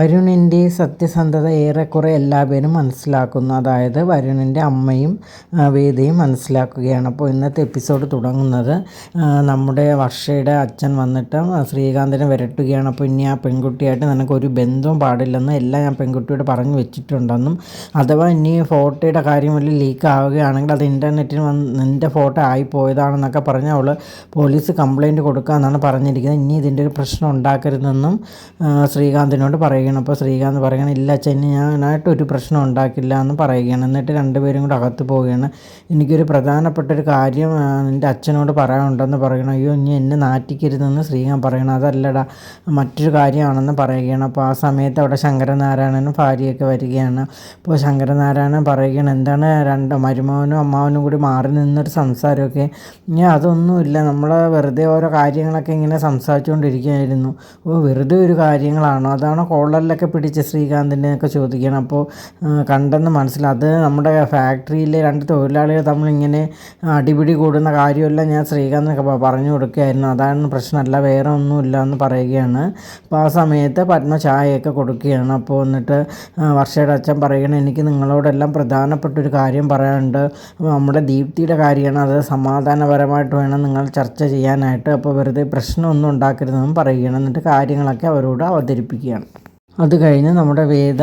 വരുണിന്റെ സത്യസന്ധത ഏറെക്കുറെ എല്ലാവരും മനസ്സിലാക്കുന്നു. അതായത് വരുണിന്റെ അമ്മയും വേദയും മനസ്സിലാക്കുകയാണ്. അപ്പോൾ ഇന്നത്തെ എപ്പിസോഡ് തുടങ്ങുന്നത് നമ്മുടെ വർഷയുടെ അച്ഛൻ വന്നിട്ട് ശ്രീകാന്തിനെ വരട്ടുകയാണ്. അപ്പോൾ ഇനി ആ പെൺകുട്ടിയായിട്ട് നിനക്ക് ഒരു ബന്ധവും പാടില്ലെന്ന് എല്ലാം ഞാൻ പെൺകുട്ടിയോട് പറഞ്ഞു വെച്ചിട്ടുണ്ടെന്നും അഥവാ ഇനി ഫോട്ടോയുടെ കാര്യം വലിയ ലീക്ക് ആവുകയാണെങ്കിൽ അത് ഇന്റർനെറ്റിൽ വന്ന് നിന്റെ ഫോട്ടോ ആയി ആയിപ്പോയതാണെന്നൊക്കെ പറഞ്ഞ് അവൾ പോലീസ് കംപ്ലയിന്റ് കൊടുക്കാമെന്നാണ് പറഞ്ഞിരിക്കുന്നത്. ഇനി ഇതിന്റെ ഒരു പ്രശ്നം ഉണ്ടാക്കരുതെന്നും ശ്രീകാന്തിനോട് പറയുക പറയുകയാണ് അപ്പോൾ ശ്രീകാന്ത് പറയുകയാണ് ഇല്ല അച്ഛൻ ഞാനായിട്ടൊരു പ്രശ്നം ഉണ്ടാക്കില്ല എന്ന് പറയുകയാണ്. എന്നിട്ട് രണ്ടുപേരും കൂടെ അകത്ത് പോവുകയാണ്. എനിക്കൊരു പ്രധാനപ്പെട്ട ഒരു കാര്യം എന്റെ അച്ഛനോട് പറയാനുണ്ടെന്ന് പറയണം. അയ്യോ ഇനി എന്നെ നാറ്റിക്കരുതെന്ന് ശ്രീകാന്ത് പറയണം. അതല്ലടാ മറ്റൊരു കാര്യമാണെന്ന് പറയുകയാണ്. അപ്പോൾ ആ സമയത്ത് അവിടെ ശങ്കരനാരായണനും ഭാര്യയൊക്കെ വരികയാണ്. അപ്പോൾ ശങ്കരനാരായണൻ പറയുകയാണ് എന്താണ് രണ്ട് മരുമോനും അമ്മാവനും കൂടി മാറി നിന്നൊരു സംസാരമൊക്കെ? ഇനി അതൊന്നുമില്ല. നമ്മൾ വെറുതെ ഓരോ കാര്യങ്ങളൊക്കെ ഇങ്ങനെ സംസാരിച്ചുകൊണ്ടിരിക്കുകയായിരുന്നു. ഓ വെറുതെ ഒരു കാര്യങ്ങളാണോ? അതാണോ കോളർ കോളറിലൊക്കെ പിടിച്ച് ശ്രീകാന്തിനെയൊക്കെ ചോദിക്കണം. അപ്പോൾ കണ്ടെന്ന് മനസ്സിലായി അത് നമ്മുടെ ഫാക്ടറിയിലെ രണ്ട് തൊഴിലാളികൾ തമ്മിലിങ്ങനെ അടിപിടി കൂടുന്ന കാര്യമെല്ലാം ഞാൻ ശ്രീകാന്തിനൊക്കെ പറഞ്ഞു കൊടുക്കുകയായിരുന്നു. അതാണ് പ്രശ്നമല്ല വേറെ ഒന്നുമില്ല എന്ന് പറയുകയാണ്. അപ്പോൾ ആ സമയത്ത് പത്മ ചായയൊക്കെ കൊടുക്കുകയാണ്. അപ്പോൾ എന്നിട്ട് വർഷയുടെ അച്ഛൻ പറയണം എനിക്ക് നിങ്ങളോടെല്ലാം പ്രധാനപ്പെട്ട ഒരു കാര്യം പറയാനുണ്ട്. നമ്മുടെ ദീപ്തിയുടെ കാര്യമാണ്. അത് സമാധാനപരമായിട്ട് വേണം നിങ്ങൾ ചർച്ച ചെയ്യാനായിട്ട്. അപ്പോൾ വെറുതെ പ്രശ്നമൊന്നും ഉണ്ടാക്കരുതെന്നും പറയുകയാണ്. എന്നിട്ട് കാര്യങ്ങളൊക്കെ അവരോട് അവതരിപ്പിക്കുകയാണ്. അത് കഴിഞ്ഞ് നമ്മുടെ വേദ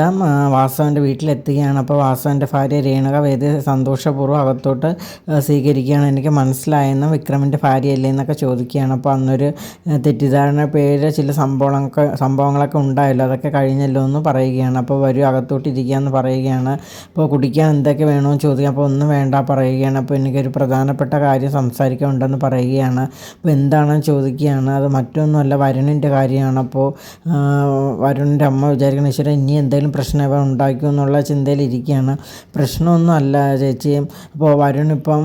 വാസവന്റെ വീട്ടിലെത്തുകയാണ്. അപ്പോൾ വാസവന്റെ ഭാര്യ രേണുക വേദയെ സന്തോഷപൂർവം അകത്തോട്ട് സ്വീകരിക്കുകയാണ്. എനിക്ക് മനസ്സിലായെന്ന് വിക്രമിന്റെ ഭാര്യയല്ലേ എന്നൊക്കെ ചോദിക്കുകയാണ്. അപ്പോൾ അന്നൊരു തെറ്റിദ്ധാരണ പേര് ചില സംഭവങ്ങളൊക്കെ സംഭവങ്ങളൊക്കെ ഉണ്ടായല്ലോ. അതൊക്കെ കഴിഞ്ഞല്ലോ എന്ന് പറയുകയാണ്. അപ്പോൾ വരും അകത്തോട്ട് ഇരിക്കുകയെന്ന് പറയുകയാണ്. അപ്പോൾ കുടിക്കാൻ എന്തൊക്കെ വേണമെന്ന് ചോദിക്കുക അപ്പോൾ ഒന്നും വേണ്ട പറയുകയാണ്. അപ്പോൾ എനിക്കൊരു പ്രധാനപ്പെട്ട കാര്യം സംസാരിക്കാനുണ്ടെന്ന് പറയുകയാണ്. അപ്പോൾ എന്താണെന്ന് ചോദിക്കുകയാണ്. അത് മറ്റൊന്നുമല്ല വരുണിന്റെ കാര്യമാണ്. അപ്പോൾ വരുണിന്റെ അമ്മ വിചാരിക്കണം ഈശ്വരൻ ഇനി എന്തെങ്കിലും പ്രശ്നം ഉണ്ടാക്കും എന്നുള്ള ചിന്തയിലിരിക്കുകയാണ് പ്രശ്നമൊന്നും അല്ല ചേച്ചി. അപ്പോൾ വരുൺ ഇപ്പം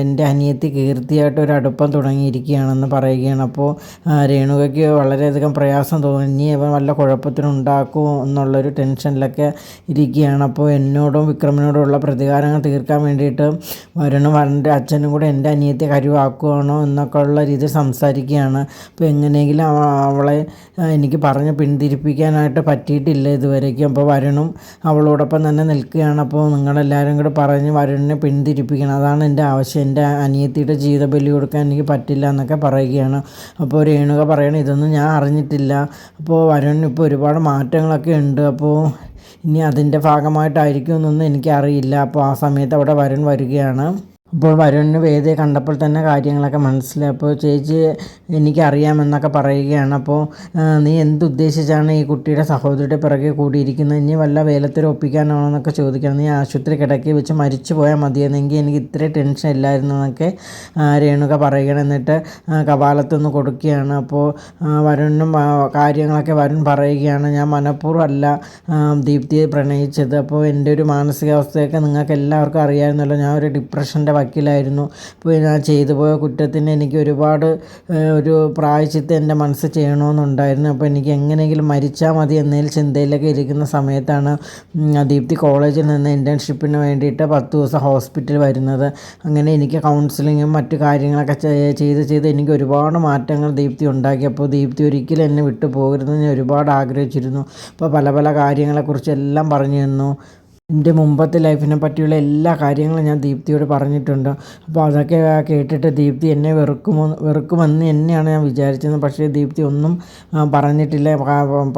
എന്റെ അനിയത്തി കീർത്തിയായിട്ട് ഒരു അടുപ്പം തുടങ്ങിയിരിക്കുകയാണെന്ന് പറയുകയാണ്. അപ്പോൾ രേണുകയ്ക്ക് വളരെയധികം പ്രയാസം തോന്നുന്നു. ഇനി ഇവൻ വല്ല കുഴപ്പത്തിനുണ്ടാക്കുമോ എന്നുള്ളൊരു ടെൻഷനിലൊക്കെ ഇരിക്കുകയാണ്. അപ്പോൾ എന്നോടും വിക്രമിനോടുമുള്ള പ്രതികാരങ്ങൾ തീർക്കാൻ വേണ്ടിയിട്ട് വരുണും വരന്റെ അച്ഛനും കൂടെ എന്റെ അനിയത്തെ കരുവാക്കുകയാണോ എന്നൊക്കെ ഉള്ള രീതിയിൽ സംസാരിക്കുകയാണ്. അപ്പോൾ എങ്ങനെയെങ്കിലും അവളെ എനിക്ക് പറഞ്ഞ് പിന്തിരിപ്പിക്കാനായിട്ട് പറ്റിയിട്ടില്ല ഇതുവരേക്കും. അപ്പോൾ വരുണും അവളോടൊപ്പം തന്നെ നിൽക്കുകയാണ്. അപ്പോൾ നിങ്ങളെല്ലാവരും കൂടെ പറഞ്ഞ് വരുണിനെ പിന്തിരിപ്പിക്കണം. അതാണ് എന്റെ ആവശ്യം. എന്റെ അനിയത്തിയുടെ ജീവിത ബലി കൊടുക്കാൻ എനിക്ക് പറ്റില്ല എന്നൊക്കെ പറയുകയാണ്. അപ്പോൾ രേണുക പറയണം ഇതൊന്നും ഞാൻ അറിഞ്ഞിട്ടില്ല. അപ്പോൾ വരുണിന് ഇപ്പോൾ ഒരുപാട് മാറ്റങ്ങളൊക്കെ ഉണ്ട്. അപ്പോൾ ഇനി അതിന്റെ ഭാഗമായിട്ടായിരിക്കും എന്നൊന്നും എനിക്കറിയില്ല. അപ്പോൾ ആ സമയത്ത് അവിടെ വരുൺ വരികയാണ്. അപ്പോൾ വരുണിന് വേദി കണ്ടപ്പോൾ തന്നെ കാര്യങ്ങളൊക്കെ മനസ്സിലായി. അപ്പോൾ ചേച്ചി എനിക്കറിയാമെന്നൊക്കെ പറയുകയാണ്. അപ്പോൾ നീ എന്തുദ്ദേശിച്ചാണ് ഈ കുട്ടിയുടെ സഹോദരിയുടെ പിറകെ കൂടിയിരിക്കുന്നത്? ഇനി വല്ല വേലത്തിൽ ഒപ്പിക്കാനാണോ എന്നൊക്കെ ചോദിക്കണം. നീ ആശുപത്രി കിടക്കി വെച്ച് മരിച്ചു പോയാൽ മതിയെന്നെങ്കിൽ എനിക്ക് ഇത്രയും ടെൻഷൻ ഇല്ലായിരുന്നു എന്നൊക്കെ രേണുക പറയുകയാണ്. എന്നിട്ട് കപാലത്തൊന്ന് കൊടുക്കുകയാണ്. അപ്പോൾ വരുണിനും കാര്യങ്ങളൊക്കെ വരുൺ പറയുകയാണ്. ഞാൻ മനഃപൂർവം അല്ല ദീപ്തിയെ പ്രണയിച്ചത്. അപ്പോൾ എന്റെ ഒരു മാനസികാവസ്ഥയൊക്കെ നിങ്ങൾക്ക് എല്ലാവർക്കും അറിയാമായിരുന്നല്ലോ ഞാൻ ഒരു ഡിപ്രഷന്റെ വക്കീലായിരുന്നു. പിന്നെ ചെയ്തു പോയ കുറ്റത്തിന് എനിക്ക് ഒരുപാട് ഒരു പ്രായശ്ചിത്തം എന്റെ മനസ്സ് ചെയ്യണമെന്നുണ്ടായിരുന്നു. അപ്പോൾ എനിക്ക് എങ്ങനെയെങ്കിലും മരിച്ചാൽ മതി എന്നതിൽ ചിന്തയിലൊക്കെ ഇരിക്കുന്ന സമയത്താണ് ദീപ്തി കോളേജിൽ നിന്ന് ഇന്റേൺഷിപ്പിന് വേണ്ടിയിട്ട് പത്ത് ദിവസം ഹോസ്പിറ്റൽ വരുന്നത്. അങ്ങനെ എനിക്ക് കൗൺസിലിങ്ങും മറ്റു കാര്യങ്ങളൊക്കെ ചെയ്ത് ചെയ്ത് എനിക്ക് ഒരുപാട് മാറ്റങ്ങൾ ദീപ്തി ഉണ്ടാക്കി. അപ്പോൾ ദീപ്തി ഒരിക്കലും എന്നെ വിട്ടു പോകരുതെന്ന് ഞാൻ ഒരുപാട് ആഗ്രഹിച്ചിരുന്നു. അപ്പോൾ പല പല കാര്യങ്ങളെക്കുറിച്ച് എല്ലാം പറഞ്ഞു തന്നു. എന്റെ മുമ്പത്തെ ലൈഫിനെ പറ്റിയുള്ള എല്ലാ കാര്യങ്ങളും ഞാൻ ദീപ്തിയോട് പറഞ്ഞിട്ടുണ്ട്. അപ്പോൾ അതൊക്കെ കേട്ടിട്ട് ദീപ്തി എന്നെ വെറുക്കുമോ വെറുക്കുമെന്ന് തന്നെയാണ് ഞാൻ വിചാരിച്ചത് പക്ഷേ ദീപ്തി ഒന്നും പറഞ്ഞിട്ടില്ല.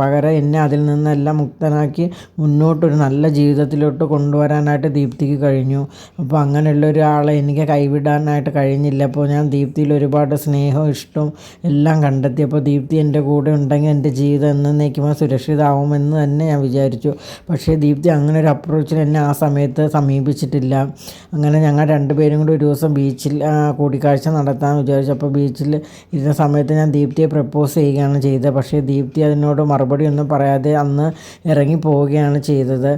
പകരം എന്നെ അതിൽ നിന്നെല്ലാം മുക്തനാക്കി മുന്നോട്ടൊരു നല്ല ജീവിതത്തിലോട്ട് കൊണ്ടുവരാനായിട്ട് ദീപ്തിക്ക് കഴിഞ്ഞു. അപ്പോൾ അങ്ങനെയുള്ള ഒരാളെ എനിക്ക് കൈവിടാനായിട്ട് കഴിഞ്ഞില്ല. അപ്പോൾ ഞാൻ ദീപ്തിയിൽ ഒരുപാട് സ്നേഹവും ഇഷ്ടവും എല്ലാം കണ്ടെത്തി. അപ്പോൾ ദീപ്തി എന്റെ കൂടെ ഉണ്ടെങ്കിൽ എന്റെ ജീവിതം എന്നേക്കുമ്പോൾ സുരക്ഷിതമാവുമെന്ന് തന്നെ ഞാൻ വിചാരിച്ചു. പക്ഷേ ദീപ്തി അങ്ങനെ ഒരു അപ്രോച്ച് അപ്രോച്ചിൽ എന്നെ ആ സമയത്ത് സമീപിച്ചിട്ടില്ല. അങ്ങനെ ഞങ്ങൾ രണ്ടുപേരും കൂടി ഒരു ദിവസം ബീച്ചിൽ കൂടിക്കാഴ്ച നടത്താൻ വിചാരിച്ചു. അപ്പോൾ ബീച്ചിൽ ഇരുന്ന സമയത്ത് ഞാൻ ദീപ്തിയെ പ്രപ്പോസ് ചെയ്യുകയാണ് ചെയ്തത്. പക്ഷേ ദീപ്തി അതിനോട് മറുപടി ഒന്നും പറയാതെ അന്ന് ഇറങ്ങി പോവുകയാണ് ചെയ്തത്.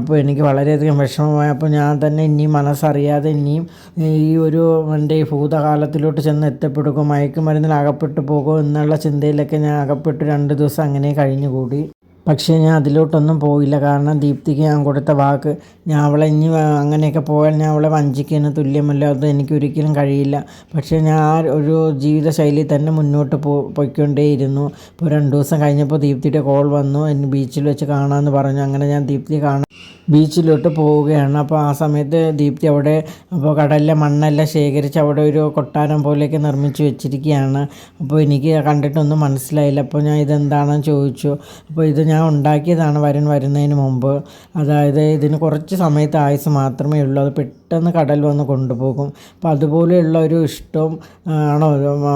അപ്പോൾ എനിക്ക് വളരെയധികം വിഷമമായി. അപ്പോൾ ഞാൻ തന്നെ ഇനിയും മനസ്സറിയാതെ ഇനിയും ഈ ഒരു എന്റെ ഈ ഭൂതകാലത്തിലോട്ട് ചെന്ന് എത്തപ്പെടുക്കും മയക്കുമരുന്നിൽ അകപ്പെട്ടു പോകുമോ എന്നുള്ള ചിന്തയിലൊക്കെ ഞാൻ അകപ്പെട്ട്. രണ്ട് ദിവസം അങ്ങനെ കഴിഞ്ഞുകൂടി. പക്ഷേ ഞാൻ അതിലോട്ടൊന്നും പോയില്ല. കാരണം ദീപ്തിക്ക് ഞാൻ കൊടുത്ത വാക്ക് ഞാൻ അവളെ ഇനി അങ്ങനെയൊക്കെ പോയാൽ ഞാൻ അവളെ വഞ്ചിക്കുന്നതിന് തുല്യമല്ല അത് എനിക്ക് ഒരിക്കലും കഴിയില്ല. പക്ഷേ ഞാൻ ആ ഒരു ജീവിതശൈലി തന്നെ മുന്നോട്ട് പോ പോയിക്കൊണ്ടേയിരുന്നു. ഇപ്പോൾ രണ്ട് ദിവസം കഴിഞ്ഞപ്പോൾ ദീപ്തിയുടെ കോൾ വന്നു. എന്നെ ബീച്ചിൽ വെച്ച് കാണാമെന്ന് പറഞ്ഞു. അങ്ങനെ ഞാൻ ദീപ്തി കാണാൻ ബീച്ചിലോട്ട് പോവുകയാണ്. അപ്പോൾ ആ സമയത്ത് ദീപ്തി അവിടെ അപ്പോൾ കടലിലെ മണ്ണെല്ലാം ശേഖരിച്ച് അവിടെ ഒരു കൊട്ടാരം പോലെയൊക്കെ നിർമ്മിച്ച് വെച്ചിരിക്കുകയാണ്. അപ്പോൾ എനിക്ക് കണ്ടിട്ടൊന്നും മനസ്സിലായില്ല. അപ്പോൾ ഞാൻ ഇതെന്താണെന്ന് ചോദിച്ചു. അപ്പോൾ ഇത് ഞാൻ ഉണ്ടാക്കിയതാണ് വരൻ വരുന്നതിന് മുമ്പ്. അതായത് ഇതിന് കുറച്ച് സമയത്ത് ആയുസ് മാത്രമേ ഉള്ളൂ. അത് പെട്ടെന്ന് കടൽ വന്ന് കൊണ്ടുപോകും. അപ്പം അതുപോലെയുള്ള ഒരു ഇഷ്ടം ആണോ?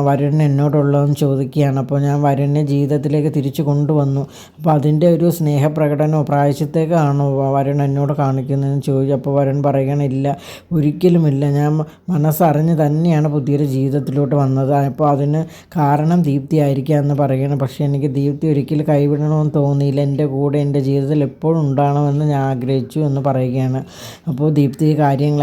വരുൺ എന്നോടുള്ളതെന്ന് ചോദിക്കുകയാണ്. അപ്പോൾ ഞാൻ വരുണിനെ ജീവിതത്തിലേക്ക് തിരിച്ചു കൊണ്ടുവന്നു. അപ്പോൾ അതിന്റെ ഒരു സ്നേഹപ്രകടനമോ പ്രായശ്യത്തേക്കാണോ വരൺ എന്നോട് കാണിക്കുന്നതെന്ന് ചോദിച്ചു. അപ്പോൾ വരൻ പറയണില്ല ഒരിക്കലുമില്ല ഞാൻ മനസ്സറിഞ്ഞ് തന്നെയാണ് പുതിയൊരു ജീവിതത്തിലോട്ട് വന്നത്. അപ്പോൾ അതിന് കാരണം ദീപ്തി ആയിരിക്കാം എന്ന് പറയുകയാണ് പക്ഷേ എനിക്ക് ദീപ്തി ഒരിക്കലും കൈവിടണമെന്ന് തോന്നിയില്ല. എന്റെ കൂടെ എന്റെ ജീവിതത്തിൽ എപ്പോഴും ഉണ്ടാകണമെന്ന് ഞാൻ ആഗ്രഹിച്ചു എന്ന് പറയുകയാണ്. അപ്പോൾ ദീപ്തി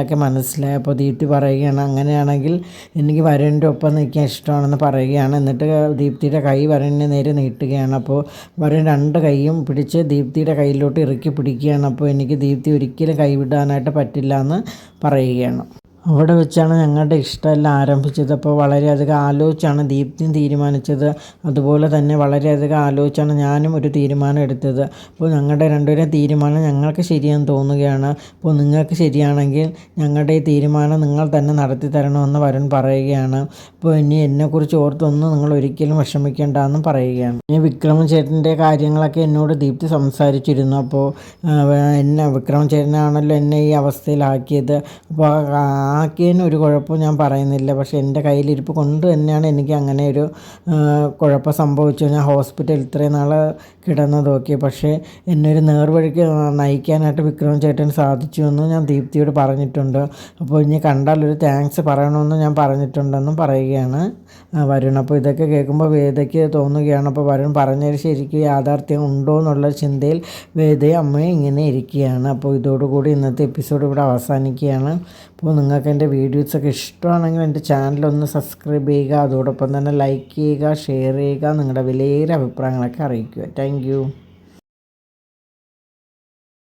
കാര്യങ്ങളൊക്കെ മനസ്സിലായപ്പോൾ ദീപ്തി പറയുകയാണ് അങ്ങനെയാണെങ്കിൽ എനിക്ക് വരന്റെ ഒപ്പം നിൽക്കാൻ ഇഷ്ടമാണെന്ന് പറയുകയാണ്. എന്നിട്ട് ദീപ്തിയുടെ കൈ വരന് നേരെ നീട്ടുകയാണ്. അപ്പോൾ വരൻ രണ്ട് കൈയും പിടിച്ച് ദീപ്തിയുടെ കയ്യിലോട്ട് ഇറക്കി പിടിക്കുകയാണ്. അപ്പോൾ എനിക്ക് ദീപ്തി ഒരിക്കലും കൈവിടാനായിട്ട് പറ്റില്ല എന്ന് പറയുകയാണ്. അവിടെ വെച്ചാണ് ഞങ്ങളുടെ ഇഷ്ടമെല്ലാം ആരംഭിച്ചത്. അപ്പോൾ വളരെയധികം ആലോചിച്ചാണ് ദീപ്തി തീരുമാനിച്ചത്. അതുപോലെ തന്നെ വളരെയധികം ആലോചിച്ചാണ് ഞാനും ഒരു തീരുമാനം എടുത്തത്. അപ്പോൾ ഞങ്ങളുടെ രണ്ടുപേരെ തീരുമാനം ഞങ്ങൾക്ക് ശരിയെന്ന് തോന്നുകയാണ്. അപ്പോൾ നിങ്ങൾക്ക് ശരിയാണെങ്കിൽ ഞങ്ങളുടെ ഈ തീരുമാനം നിങ്ങൾ തന്നെ നടത്തി തരണമെന്ന് വരുൺ പറയുകയാണ്. അപ്പോൾ ഇനി എന്നെക്കുറിച്ച് ഓർത്തൊന്നും നിങ്ങൾ ഒരിക്കലും വിഷമിക്കേണ്ട എന്നും പറയുകയാണ്. ഇനി വിക്രമൻ ചേട്ടന്റെ കാര്യങ്ങളൊക്കെ എന്നോട് ദീപ്തി സംസാരിച്ചിരുന്നു. അപ്പോൾ എന്നെ വിക്രമൻ ചേട്ടനാണല്ലോ എന്നെ ഈ അവസ്ഥയിലാക്കിയത്. അപ്പോൾ ആക്കിയതിന് ഒരു കുഴപ്പവും ഞാൻ പറയുന്നില്ല. പക്ഷേ എന്റെ കയ്യിലിരിപ്പ് കൊണ്ട് തന്നെയാണ് എനിക്ക് അങ്ങനെ ഒരു കുഴപ്പം സംഭവിച്ചു ഞാൻ ഹോസ്പിറ്റലിൽ ഇത്രയും നാൾ കിടന്നതൊക്കെ പക്ഷേ എന്നെ ഒരു നേർവഴിക്ക് നയിക്കാനായിട്ട് വിക്രം ചേട്ടൻ സാധിച്ചു എന്ന് ഞാൻ ദീപ്തിയോട് പറഞ്ഞിട്ടുണ്ട്. അപ്പോൾ ഇനി കണ്ടാൽ ഒരു താങ്ക്സ് പറയണമെന്ന് ഞാൻ പറഞ്ഞിട്ടുണ്ടെന്നും പറയുകയാണ് വരുൺ. അപ്പോൾ ഇതൊക്കെ കേൾക്കുമ്പോൾ വേദയ്ക്ക് തോന്നുകയാണ്. അപ്പോൾ വരുൺ പറഞ്ഞത് ശരിക്കും യാഥാർത്ഥ്യം ഉണ്ടോ എന്നുള്ള ചിന്തയിൽ വേദയും അമ്മയും ഇങ്ങനെ ഇരിക്കുകയാണ്. അപ്പോൾ ഇതോടുകൂടി ഇന്നത്തെ എപ്പിസോഡ് ഇവിടെ അവസാനിക്കുകയാണ്. അപ്പോൾ നിങ്ങൾക്ക് എന്റെ വീഡിയോസൊക്കെ ഇഷ്ടമാണെങ്കിൽ എന്റെ ചാനലൊന്ന് സബ്സ്ക്രൈബ് ചെയ്യുക അതോടൊപ്പം തന്നെ ലൈക്ക് ചെയ്യുക ഷെയർ ചെയ്യുക നിങ്ങളുടെ വിലയേറെ അഭിപ്രായങ്ങളൊക്കെ അറിയിക്കുക. താങ്ക്